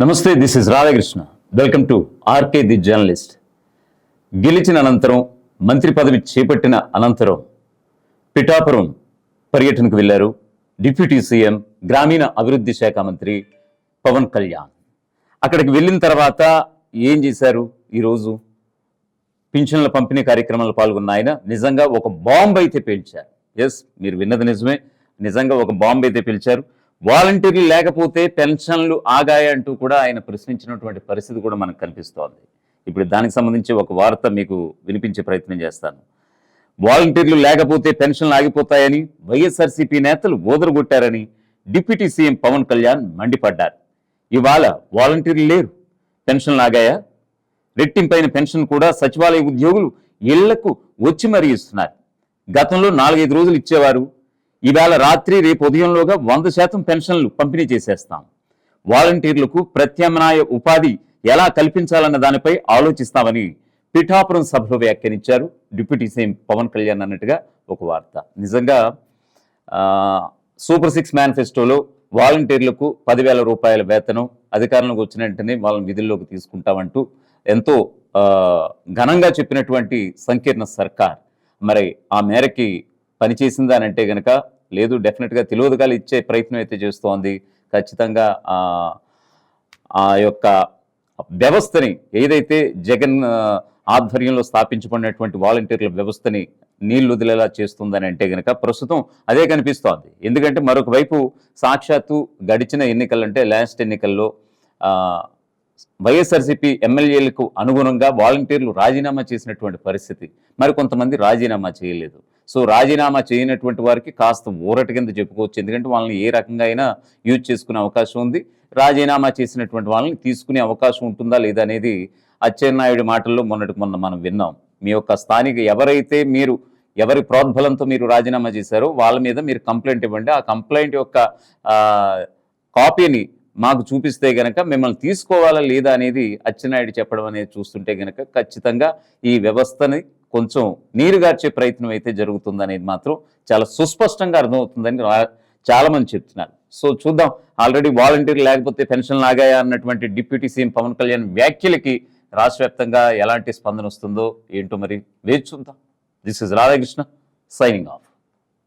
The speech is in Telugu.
నమస్తే this is Radhakrishna. Welcome to RK the journalist గెలిచిన అనంతరం మంత్రి పదవి చేపట్టిన అనంతరం పిఠాపురం పర్యటనకు వెళ్ళారు డిప్యూటీ సీఎం గ్రామీణ అభివృద్ధి శాఖ మంత్రి పవన్ కళ్యాణ్. అక్కడికి వెళ్ళిన తర్వాత ఏం చేశారు ఈరోజు? పింఛన్ల పంపిణీ కార్యక్రమంలో పాల్గొన్న ఆయన నిజంగా ఒక బాంబు అయితే పేల్చారు. ఎస్ మీరు విన్నది నిజమే. నిజంగా ఒక బాంబు అయితే పిలిచారు. వాలంటీర్లు లేకపోతే పెన్షన్లు ఆగాయంటూ కూడా ఆయన ప్రశ్నించినటువంటి పరిస్థితి కూడా మనకు కనిపిస్తోంది. ఇప్పుడు దానికి సంబంధించి ఒక వార్త మీకు వినిపించే ప్రయత్నం చేస్తాను. వాలంటీర్లు లేకపోతే పెన్షన్లు ఆగిపోతాయని వైఎస్ఆర్సీపీ నేతలు ఓదరగొట్టారని డిప్యూటీ సీఎం పవన్ కళ్యాణ్ మండిపడ్డారు. ఇవాళ వాలంటీర్లు లేరు. పెన్షన్లు ఆగాయా? రెట్టింపైన పెన్షన్ కూడా సచివాలయ ఉద్యోగులు ఇళ్ళకు వచ్చి మరీ ఇస్తున్నారు. గతంలో నాలుగైదు రోజులు ఇచ్చేవారు. ఈవేళ రాత్రి రేపు ఉదయంలోగా వంద శాతం పెన్షన్లు పంపిణీ చేసేస్తాం. వాలంటీర్లకు ప్రత్యామ్నాయ ఉపాధి ఎలా కల్పించాలన్న దానిపై ఆలోచిస్తామని పిఠాపురం సభలో వ్యాఖ్యానించారు. డిప్యూటీ సీఎం పవన్ కళ్యాణ్ అన్నట్టుగా ఒక వార్త. నిజంగా సూపర్ సిక్స్ మేనిఫెస్టోలో వాలంటీర్లకు పదివేల రూపాయల వేతనం అధికారంలోకి వచ్చిన వెంటనే వాళ్ళని విధుల్లోకి తీసుకుంటామంటూ ఎంతో ఘనంగా చెప్పినటువంటి సంకీర్ణ సర్కార్. మరి ఆ మేరకి పనిచేసిందా అంటే గనక లేదు డెఫినెట్గా తెలియదుగాలు ఇచ్చే ప్రయత్నం అయితే చేస్తోంది. ఖచ్చితంగా ఆ, యొక్క వ్యవస్థని ఏదైతే జగన్ ఆధ్వర్యంలో స్థాపించబడినటువంటి వాలంటీర్ల వ్యవస్థని నీళ్ళు వదిలేలా చేస్తుందని అంటే గనక ప్రస్తుతం అదే కనిపిస్తోంది. ఎందుకంటే మరొక వైపు సాక్షాత్తు గడిచిన ఎన్నికలంటే లాస్ట్ ఎన్నికల్లో వైఎస్ఆర్సీపీ ఎమ్మెల్యేలకు అనుగుణంగా వాలంటీర్లు రాజీనామా చేసినటువంటి పరిస్థితి. మరి కొంతమంది రాజీనామా చేయలేదు. సో రాజీనామా చేయనటువంటి వారికి కాస్త ఊరట కింద చెప్పుకోవచ్చు. ఎందుకంటే వాళ్ళని ఏ రకంగా అయినా యూజ్ చేసుకునే అవకాశం ఉంది. రాజీనామా చేసినటువంటి వాళ్ళని తీసుకునే అవకాశం ఉంటుందా లేదా అనేది అచ్చెన్నాయుడి మాటల్లో మొన్నటికి మొన్న మనం విన్నాం. మీ యొక్క స్థానిక ఎవరైతే మీరు ఎవరి ప్రోద్బలంతో మీరు రాజీనామా చేశారో వాళ్ళ మీద మీరు కంప్లైంట్ ఇవ్వండి. ఆ కంప్లైంట్ యొక్క కాపీని మాకు చూపిస్తే గనక మిమ్మల్ని తీసుకోవాలా లేదా అనేది అచ్చెన్నాయుడు చెప్పడం అనేది చూస్తుంటే గనక ఖచ్చితంగా ఈ వ్యవస్థని కొంచెం నీరుగార్చే ప్రయత్నం అయితే జరుగుతుందనేది మాత్రం చాలా సుస్పష్టంగా అర్థమవుతుందని చాలామంది చెప్తున్నారు. సో చూద్దాం. ఆల్రెడీ వాలంటీర్ లేకపోతే పెన్షన్ లాగాయా అన్నటువంటి డిప్యూటీ సీఎం పవన్ కళ్యాణ్ వ్యాఖ్యలకి రాష్ట్రవ్యాప్తంగా ఎలాంటి స్పందన వస్తుందో ఏంటో మరి వేచి చూద్దాం. This is Radhakrishna signing off